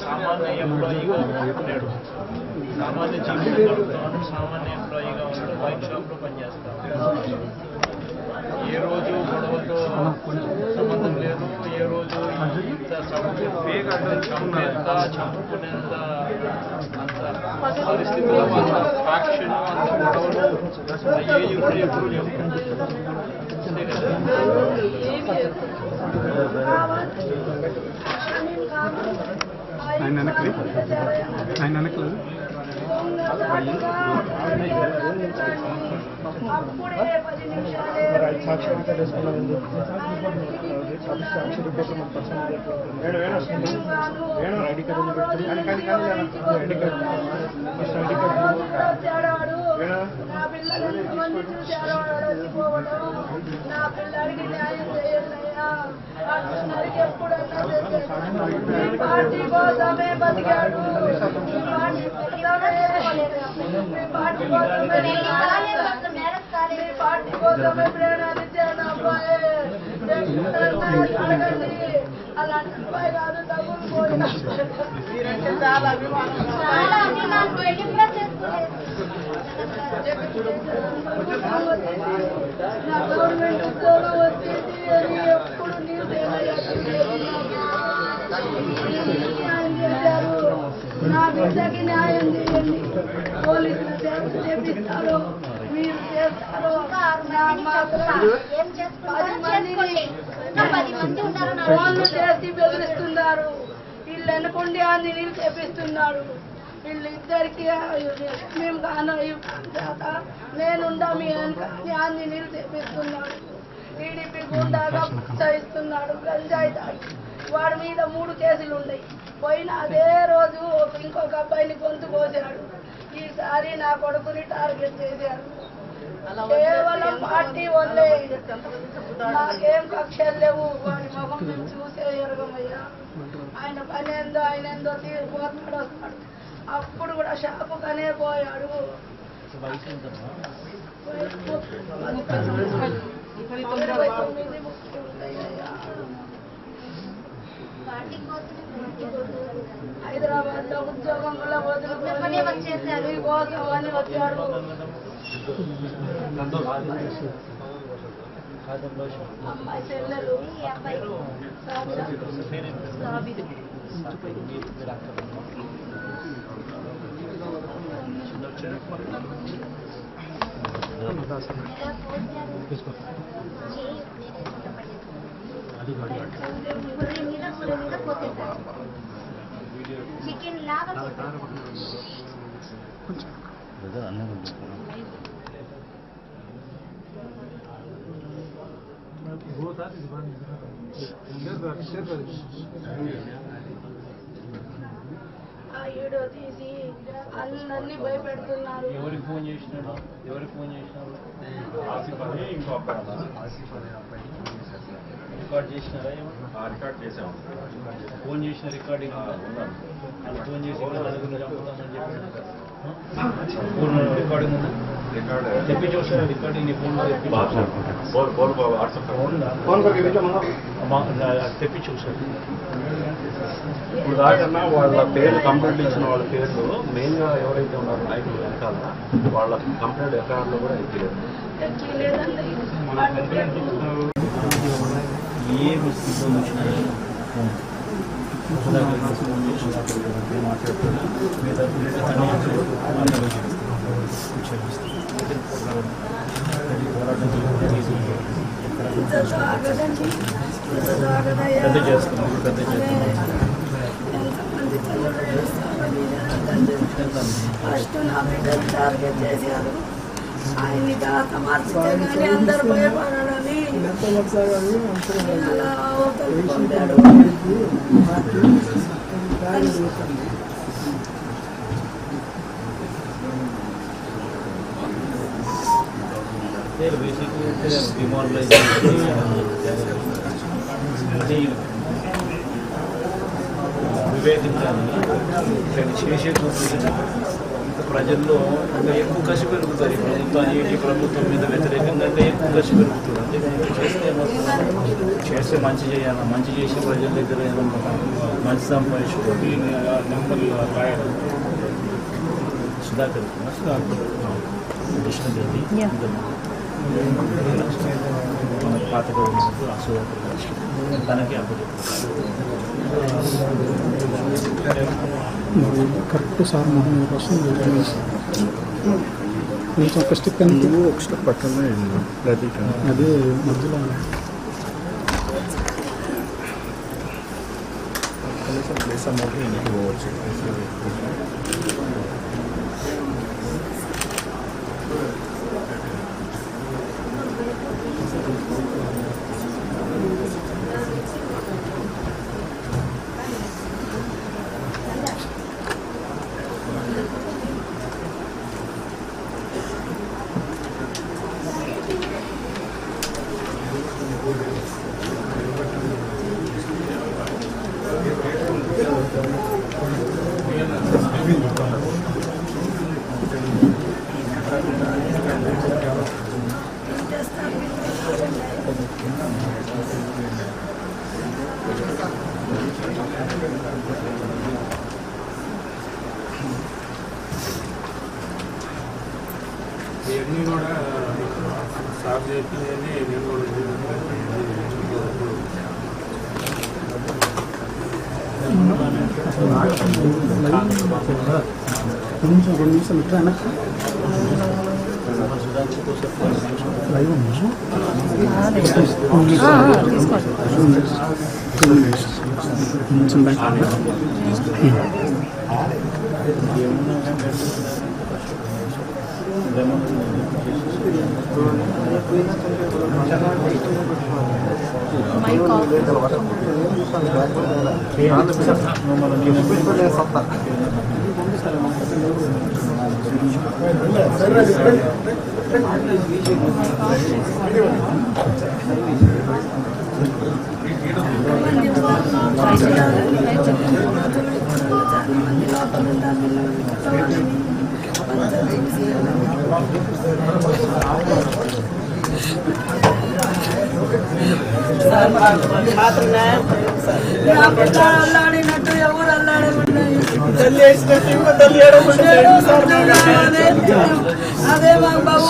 సామాన్య ఎంప్లాయీగా ఉన్నాడు సామాన్య జీవితం గడుపుతున్నాడు సామాన్య ఎంప్లాయీగా ఉన్నాడు వైన్ షాప్లో పనిచేస్తాడు ఏ రోజు గొడవతో సంబంధం ఎంత చంపేంత చంపుకునేంత అంత పరిస్థితుల్లో అంత ఫ్యాక్షన్ అంత గొడవలు ఇప్పుడు ఎప్పుడు లేవు ఆయన వెనక్కి ఆయన వెనక్కి అప్పుడే పది సాక్షి రిపోర్ట్ మన personal Venu Venu ID card పెట్టుకుని కానీ ID card first ID card నా పిల్లలు ఎంతమంది చూశారో అడగకపోవడం నా పిల్లడికి న్యాయం చేయాలయ్యా అన్నరికి ఎప్పుడన్నా చేసేది. మీ పార్టీ కోసమే బతికాడు మీ పార్టీ కోసమే మీ పార్టీ కోసమే మీ పార్టీ కోసమే ప్రేరణలు ఇచ్చాను అబ్బాయి అడగండి అలాంటి అబ్బాయి కాదు డబ్బులు పోయినా చాలా అభిమానం నా గవర్నమెంట్ ఉద్యోగం అని ఎప్పుడు న్యాయం చేశారు నా బిడ్డకి న్యాయం చేయండి పోలీసులు చేపిస్తారు మీరు చేస్తారో నాకు మాత్రం ఏం చేసుకుంటారో చేసి బెదిరిస్తున్నారు. వీళ్ళు అనుకోండి అన్ని నీళ్ళు చేపిస్తున్నారు. వీళ్ళు ఇద్దరికి మేము కాన నేనుండా మీ వెనక అన్ని నీళ్ళు చేపిస్తున్నాడు టీడీపీ గుండాగా ప్రోత్సహిస్తున్నాడు గంజాయి తాగి వాడి మీద మూడు కేసులు ఉన్నాయి. పోయిన అదే రోజు ఇంకొక అబ్బాయిని గొంతు కోసాడు. ఈసారి నా కొడుకుని టార్గెట్ చేశారు. కేవలం పార్టీ వల్లే. నాకేం కక్షలు లేవు. వాడి మొహం మేము చూసే ఎరగమయ్యా. ఆయన పని ఏందో ఆయన ఏందో తీరిపోతాడు వస్తాడు అప్పుడు కూడా షాపుకనే పోయాడు. హైదరాబాద్లో ఉద్యోగం వచ్చేసారు. కోసం అని వచ్చాడు అమ్మాయి చెల్లెలు ఈ అబ్బాయి గుర్రె మీద గుర్రె మీద పోతేసారు చికెన్ లాగా పోతేసారు. ఆ వీడియో తీసి అందరినీ భయపెడుతున్నారు. ఎవరికి ఫోన్ చేసినాడు? ఎవరికి ఫోన్ చేసినాడు? రికార్డ్ చేసినారా? రికార్డ్ చేసాము ఫోన్ చేసిన రికార్డింగ్ ఫోన్ చేసి ఇంకా నలుగురిని చంపుతామని చెప్పి రికార్డింగ్ ఉందా? రికార్డ్ తెప్పించి ఒకసారి రికార్డింగ్ నీ ఫోన్లో తెప్పించి ఫోన్ ఫోన్ వాట్సాప్ ఫోన్ కొరికి పెట్టామన్నా అమ్మా, నా- తెప్పించి ఒకసారి ఇప్పుడు దాకన్నా వాళ్ళ పేర్లు కంప్లైంట్ ఇచ్చిన వాళ్ళ పేర్లు మెయిన్గా ఎవరైతే ఉన్నారో నాయకులు వెనకాల వాళ్ళ కంప్లైంట్ ఎఫ్ఐఆర్లో కూడా ఎక్కిలేదు లేదండి ఏ స్థితిలో వచ్చినా ఇంత తాగదండి ఇంత తాగదయ్యా పెద్ద చేస్తాం పెద్ద చేస్తాం ఫస్ట్ నా బిడ్డలు టార్గెట్ చేశారు ఆయన్ని కాస్త మార్చితే కానీ అందరు భయపడాలని అలా అవతలకి పంపాడు వివేకించాలి చేసే ప్రజల్లో ఇంకా ఎక్కువ కసి పెరుగుతుంది ఈ ప్రభుత్వాన్ని ఈ ప్రభుత్వం మీద వ్యతిరేకంగా ఇంకా ఎక్కువ కసి పెరుగుతుంది అంటే మనం చేస్తే ఏమవుతుంది? చేస్తే మంచి చేయాలి మంచి చేసి ప్రజల దగ్గర ఏదన్నా మంచి సంపాదించుకోండి నెమ్మది రాయడం సుధాకర్ సుధాకర్ కృష్ణదేవి కరెక్ట్ సార్ మొహం కోసం కొంచెం ఒక స్టెప్ ఎంత ఒక స్టెప్ పక్కనే అదే మధ్యలో కనీసం ప్లేస్ అమౌంట్ ఇంటికి పోవచ్చు ఇవన్నీ కూడా సార్ చెప్పింది నేను కూడా కొంచెం రెండు నిమిషాలు ఇట్లా వెనక్కి లైవ్ కొంచెం బ్యాక్ నా బిడ్డ అల్లాడినట్టు ఎవరు అల్లాడమన్నాయి అదే మా బాబు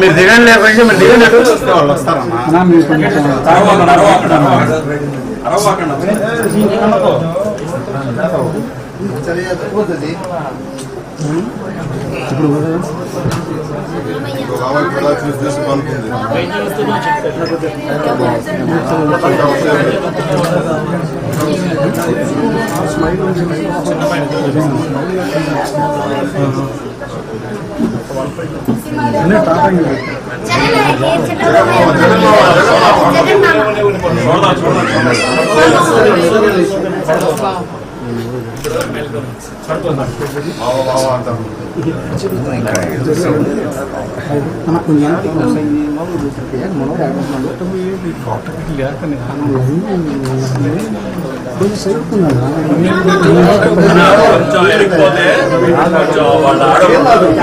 మీరు దిగండి లేకపోతే మీరు దిగండి. వాళ్ళు వస్తారమ్మా. ఇప్పుడు అన్నీ టాప్ అయింది అన్న కొంచెం సేపు కొంచెం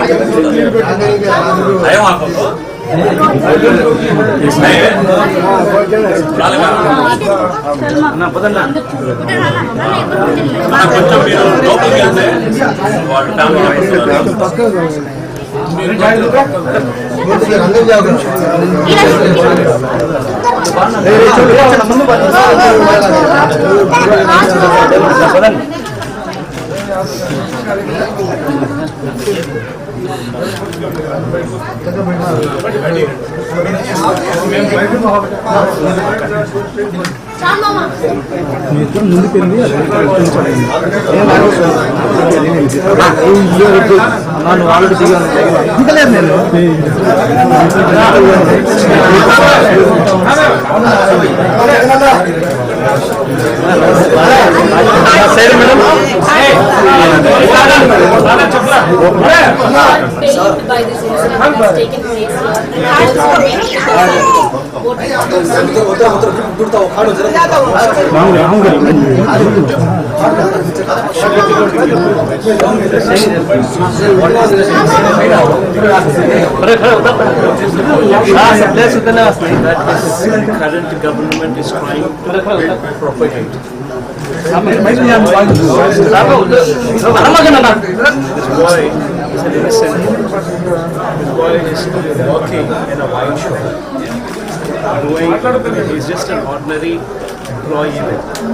మీరు లోపలికి వెళ్తే వాళ్ళ ఫ్యామిలీ మెంబర్స్ మీ ఇద్దరు ముందుకు వెళ్ళి నన్ను ఆల్రెడీ దిగాను దిగలేదు నేను by this incident that has taken place here. current government is trying to propagate. This boy is working in a wine shop. Doing, he's just an ordinary employee.